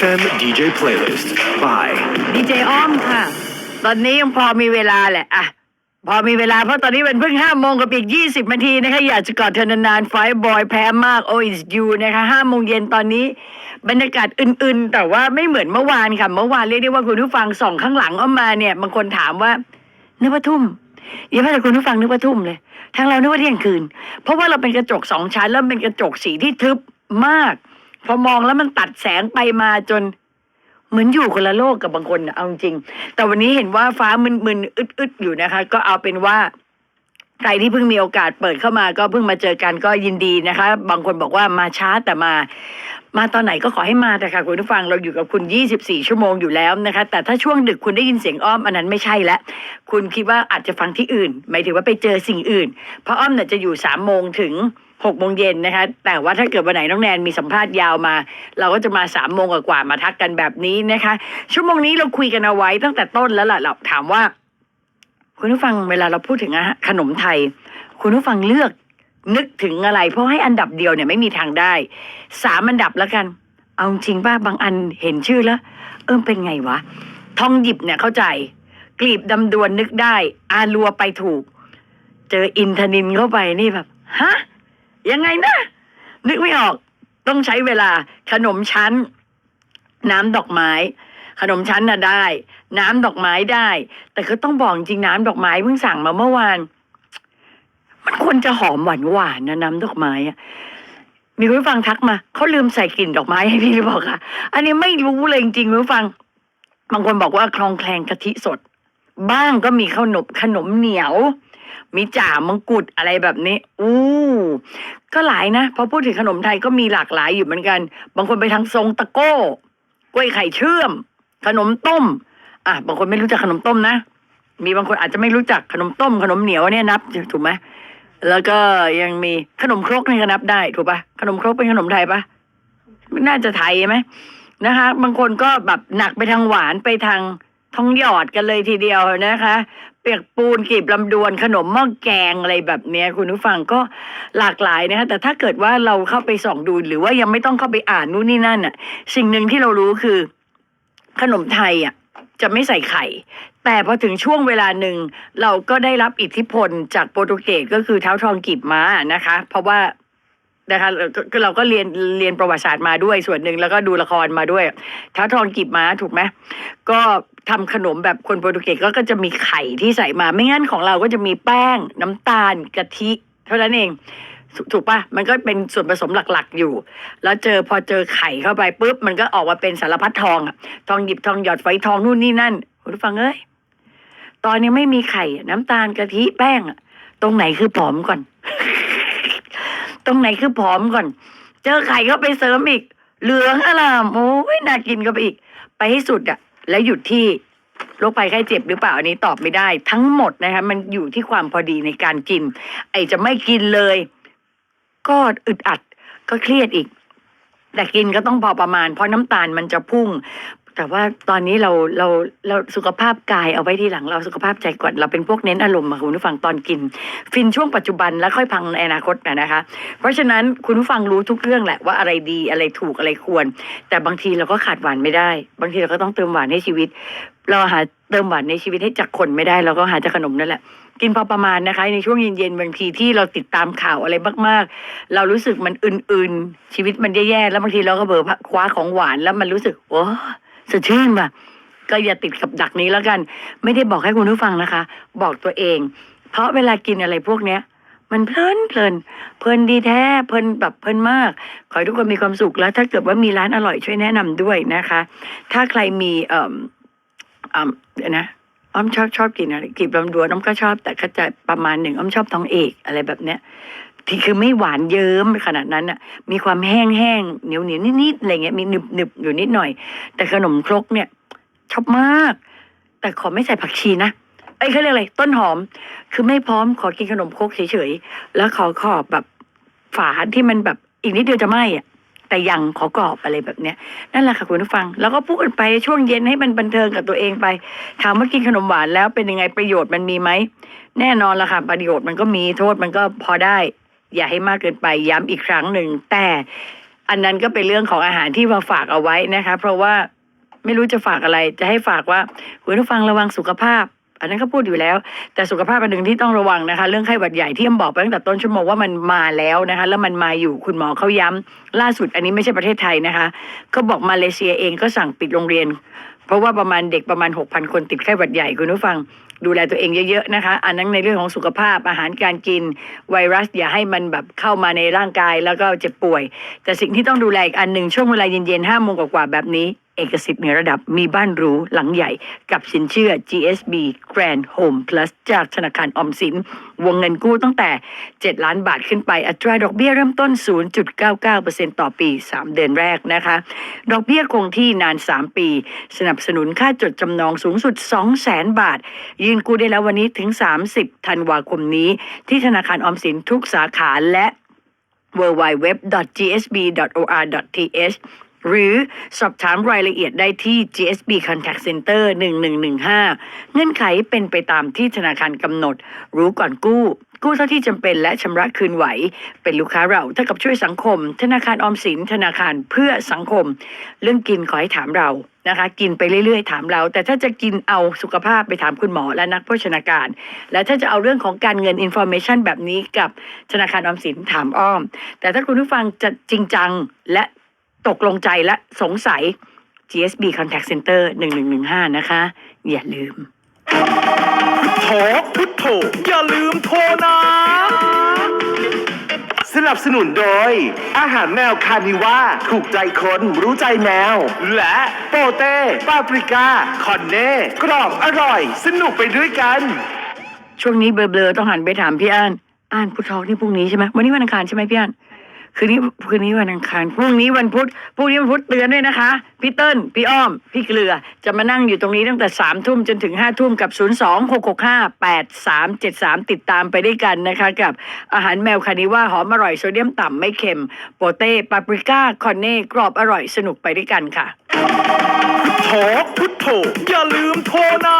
FM DJ playlist by ดีเจอ้อมค่ะ ตอนนี้ยังพอมีเวลาแหละอะพอมีเวลาเพราะตอนนี้เป็นเพิ่งห้าโมงกับอีกยี่สิบนาทีนะคะอยากจะกอดเธอนานๆไฟบอยแพ้มากโอ้ยยูนะคะห้าโมงเย็นตอนนี้ บรรยากาศอื่นๆ แต่ว่าไม่เหมือนเมื่อวานค่ะ เมื่อวานเรียกได้ว่าคุณผู้ฟังส่องข้างหลังออมมาเนี่ยบางคนถามว่านึกว่าทุ่มอย่าว่าแต่คุณผู้ฟังนึกว่าทุ่มเลยทางเรานึกว่าเที่ยงคืน เพราะว่าเราเป็นกระจกสองชั้นแล้วเป็นกระจกสีที่ทึบมาก พอมองแล้วมันตัดแสงไปมาจน เหมือนอยู่คนละโลกกับบางคนนะเอาจริง แต่วันนี้เห็นว่าฟ้ามึนๆอึดๆอยู่นะคะ ก็เอาเป็นว่า ใครที่เพิ่งมีโอกาสเปิดเข้ามาก็เพิ่งมาเจอกันก็ยินดีนะคะ บางคนบอกว่ามาช้าแต่มา มาตอนไหนก็ขอให้มาแต่ค่ะคุณผู้ฟังเราอยู่กับคุณ 24 ชั่วโมงอยู่แล้วนะคะ แต่ถ้าช่วงดึกคุณได้ยินเสียงอ้อมอันนั้นไม่ใช่ล้วคุณคิดว่าอาจจะฟังที่อื่น หมายถึงว่าไปเจอสิ่งอื่น เพราะอ้อมเนี่ยจะอยู่3โมงถึง6โมงเย็นนะคะ แต่ว่าถ้าเกิดวันไหนน้องแนนมีสัมภาษณ์ยาวมา เราก็จะมา3โมงกว่ามาทักกันแบบนี้นะคะ ชั่วโมงนี้เราคุยกันเอาไว้ตั้งแต่ต้นแล้วล่ะเราถามว่า คุณผู้ฟังเวลาเราพูดถึงขนมไทย คุณผู้ฟังเลือกนึกถึงอะไร เพราะให้อันดับเดียวเนี่ยไม่มีทางได้สามอันดับแล้วกัน เอาจริงป่ะบางอันเห็นชื่อแล้ว เอิมเป็นไงวะ ทองหยิบเนี่ยเข้าใจ กลีบดำดวนนึกได้ อาลัวไปถูก เจออินทนินเข้าไปนี่แบบฮะยังไงนะ นึกไม่ออก ต้องใช้เวลาขนมชั้น น้ำดอกไม้ ขนมชั้นน่ะได้ น้ำดอกไม้ได้ แต่ก็ต้องบอกจริงน้ำดอกไม้เพิ่งสั่งมาเมื่อวาน มันควรจะหอมหวานหวานๆนะน้ำดอกไม้อะมีคุณฟังทักมาเขาลืมใส่กลิ่นดอกไม้ให้พี่หรือเปล่าคะอันนี้ไม่รู้เลยจริงคุณฟัง บางคนบอกว่าคลองแคลงกะทิสด บ้างก็มีขนมขนมเหนียว มีจ่ามังกุฎอะไรแบบนี้ อู้ ก็หลายนะพอพูดถึงขนมไทยก็มีหลากหลายอยู่เหมือนกัน บางคนไปทางทรงตะโก้ กล้วยไข่เชื่อม ขนมต้ม อะบางคนไม่รู้จักขนมต้มนะมีบางคนอาจจะไม่รู้จักขนมต้ม ขนมเหนียวเนี่ยนับถูกไหมแล้วก็ยังมีขนมครกนี่ก็นับได้ถูกปะขนมครกเป็นขนมไทยปะน่าจะไทยไหมนะคะ บางคนก็แบบหนักไปทางหวานไปทางทองหยอดกันเลยทีเดียวนะคะ เปียกปูนกีบลำดวน ขนมหม้อแกงอะไรแบบเนี้ย คุณผู้ฟังก็หลากหลายนะคะแต่ถ้าเกิดว่าเราเข้าไปส่องดูหรือว่ายังไม่ต้องเข้าไปอ่านนู่นนี่นั่นอะ สิ่งหนึ่งที่เรารู้คือ ขนมไทยอะจะไม่ใส่ไข่ แต่พอถึงช่วงเวลาหนึ่งเราก็ได้รับอิทธิพลจากโปรตุเกสก็คือเท้าทองกีบม้านะคะ เพราะว่านะคะเราก็เรียนเรียนประวัติศาสตร์มาด้วยส่วนหนึ่งแล้วก็ดูละครมาด้วยเท้าทองกีบม้าถูกไหมก็ทำขนมแบบคนโปรตุเกสก็ก็จะมีไข่ที่ใส่มา ไม่งั้นของเราก็จะมีแป้งน้ำตาลกะทิ เท่านั้นเอง ถูกปะมันก็เป็นส่วนผสมหลักๆอยู่ แล้วเจอพอเจอไข่เข้าไปปุ๊บ มันก็ออกมาเป็นสารพัดทองอะทองหยิบทองหยอดไฟทองนู่นนี่นั่นคุณผู้ฟังเอ้ยตอนนี้ไม่มีไข่ น้ำตาลกะทิแป้งอะตรงไหนคือผอมก่อน ตรงไหนคือผอมก่อน เจอไข่เข้าไปเสริมอีก เหลืองอลามโอ้ยน่ากินก็ไปอีก ไปให้สุดอะแล้วหยุดที่โรคภัยไข้เจ็บหรือเปล่าอันนี้ตอบไม่ได้ ทั้งหมดนะคะมันอยู่ที่ความพอดีในการกิน ไอจะไม่กินเลย ก็อึดอัดก็เครียดอีก แต่กินก็ต้องพอประมาณ เพราะน้ำตาลมันจะพุ่ง แต่ว่าตอนนี้เราเราเราสุขภาพกายเอาไว้ที่หลังเราสุขภาพใจก่อนเราเป็นพวกเน้นอารมณ์อะคุณผู้ฟังตอนกิน ฟินช่วงปัจจุบันแล้วค่อยพังในอนาคตนะนะคะ เพราะฉะนั้นคุณผู้ฟังรู้ทุกเรื่องแหละว่าอะไรดีอะไรถูกอะไรควร แต่บางทีเราก็ขาดหวานไม่ได้ บางทีเราก็ต้องเติมหวานให้ชีวิต เราหาเติมหวานในชีวิตให้จากคนไม่ได้เราก็หาจากขนมนั่นแหละกินพอประมาณนะคะ ในช่วงเย็นๆบางทีที่เราติดตามข่าวอะไรมาก ๆ เรารู้สึกมันอื่นๆ ชีวิตมันแย่ๆแล้วบางทีเราก็เบอคว้าของหวานแล้วมันรู้สึกโอ้ สดชื่นว่ะก็อย่าติดกับดักนี้แล้วกัน ไม่ได้บอกให้คุณผู้ฟังนะคะ บอกตัวเอง เพราะเวลากินอะไรพวกเนี้ย มันเพลินเพลินเพลินดีแท้เพลินแบบเพลินมาก ขอให้ทุกคนมีความสุขแล้ว ถ้าเกิดว่ามีร้านอร่อยช่วยแนะนำด้วยนะคะ ถ้าใครมีเอ่ออ่าเดี๋ยนะอ้อมชอบชอบกินอะไรกีบลำดวนอ้อมก็ชอบแต่ก็จะประมาณหนึ่งอ้อมชอบทองเอกอะไรแบบเนี้ย ที่คือไม่หวานเยิ้มขนาดนั้นอะ มีความแห้งแห้งเหนียวเหนียวนิดๆอะไรเงี้ยมีหนึบหนึบอยู่นิดหน่อย แต่ขนมครกเนี่ยชอบมาก แต่ขอไม่ใส่ผักชีนะเอ้เขาเรียกอะไรต้นหอม คือไม่พร้อมขอกินขนมครกเฉยๆแล้วขอขอบแบบฝาที่มันแบบอีกนิดเดียวจะไหม้อะแต่ยังขอกรอบอะไรแบบเนี้ยนั่นแหละค่ะคุณผู้ฟัง แล้วก็พูดกันไปช่วงเย็นให้มันบันเทิงกับตัวเองไป ถามว่ากินขนมหวานแล้วเป็นยังไงประโยชน์มันมีไหม แน่นอนละค่ะประโยชน์มันก็มีโทษมันก็พอได้ อย่าให้มากเกินไปย้ำอีกครั้งหนึ่ง แต่อันนั้นก็เป็นเรื่องของอาหารที่มาฝากเอาไว้นะคะ เพราะว่าไม่รู้จะฝากอะไร จะให้ฝากว่าคุณผู้ฟังระวังสุขภาพ อันนั้นก็พูดอยู่แล้ว แต่สุขภาพอันหนึ่งที่ต้องระวังนะคะ เรื่องไข้หวัดใหญ่ที่อมบอกไปตั้งแต่ต้นชั่วโมงว่ามันมาแล้วนะคะ แล้วมันมาอยู่คุณหมอเขาย้ำล่าสุดอันนี้ไม่ใช่ประเทศไทยนะคะ ก็บอกมาเลเซียเองก็สั่งปิดโรงเรียน เพราะว่าประมาณเด็กประมาณ 6,000 คนติดไข้หวัดใหญ่คุณผู้ฟังดูแลตัวเองเยอะๆนะคะ อันนั้นในเรื่องของสุขภาพอาหารการกิน ไวรัสอย่าให้มันแบบเข้ามาในร่างกายแล้วก็เจ็บป่วย แต่สิ่งที่ต้องดูแลอีกอันหนึ่งช่วงเวลาเย็นๆห้าโมงกว่าๆแบบนี้ เอกสิทธิ์เหนือระดับมีบ้านหรูหลังใหญ่กับสินเชื่อ GSB Grand Home Plus จากธนาคารออมสิน วงเงินกู้ตั้งแต่ 7 ล้านบาทขึ้นไป อัตราดอกเบี้ยเริ่มต้น 0.99%ต่อปี 3 เดือนแรกนะคะ ดอกเบี้ยคงที่นาน 3 ปี สนับสนุนค่าจดจำนองสูงสุด 200,000 บาท ยืนกู้ได้แล้ววันนี้ถึง 30 ธันวาคมนี้ ที่ธนาคารออมสินทุกสาขาและ www.gsb.or.th หรือสอบถามรายละเอียดได้ที่ GSB Contact Center 1115 เงื่อนไขเป็นไปตามที่ธนาคารกำหนด รู้ก่อนกู้ กู้เท่าที่จำเป็นและชำระคืนไหว เป็นลูกค้าเราเท่ากับช่วยสังคม ธนาคารออมสินธนาคารเพื่อสังคม เรื่องกินขอให้ถามเรานะคะกินไปเรื่อยๆ ถามเรา แต่ถ้าจะกินเอาสุขภาพไปถามคุณหมอและนักโภชนาการ และถ้าจะเอาเรื่องของการเงินอินโฟเมชันแบบนี้กับธนาคารออมสินถามอ้อม แต่ถ้าคุณผู้ฟังจะจริงจังและ ตกลงใจและสงสัย GSB Contact Center 1115 นะคะ อย่าลืมโถพุทโธอย่าลืมโทรนะ สนับสนุนโดย อาหารแมวคานิว่าถูกใจคนรู้ใจแมว และโปเต้ปาปริก้าคอนเน่ กรอบอร่อย สนุกไปด้วยกัน ช่วงนี้เบลอๆต้องหันไปถามพี่อ้านอ้านพุททอกนี่พรุ่งนี้ใช่ไหมวันนี้วันอังคารใช่ไหมพี่อ้าน คืนนี้คืนนี้วันอังคารพรุ่งนี้วันพุธพรุ่งนี้วันพุธเตือนด้วยนะคะพี่เติ้ลพี่อ้อม พี่เกลือจะมานั่งอยู่ตรงนี้ตั้งแต่สามทุ่มจนถึงห้าทุ่มกับศูนย์สองหกหกห้าแปดสามเจ็ดสามติดตามไปด้วยกันนะคะ กับอาหารแมวคานิว่าหอมอร่อยโซเดียมต่ำไม่เค็มโปเต้ปาปริก้าคอนเน่กรอบอร่อยสนุกไปด้วยกันค่ะโถพุทโธอย่าลืมโทรนะ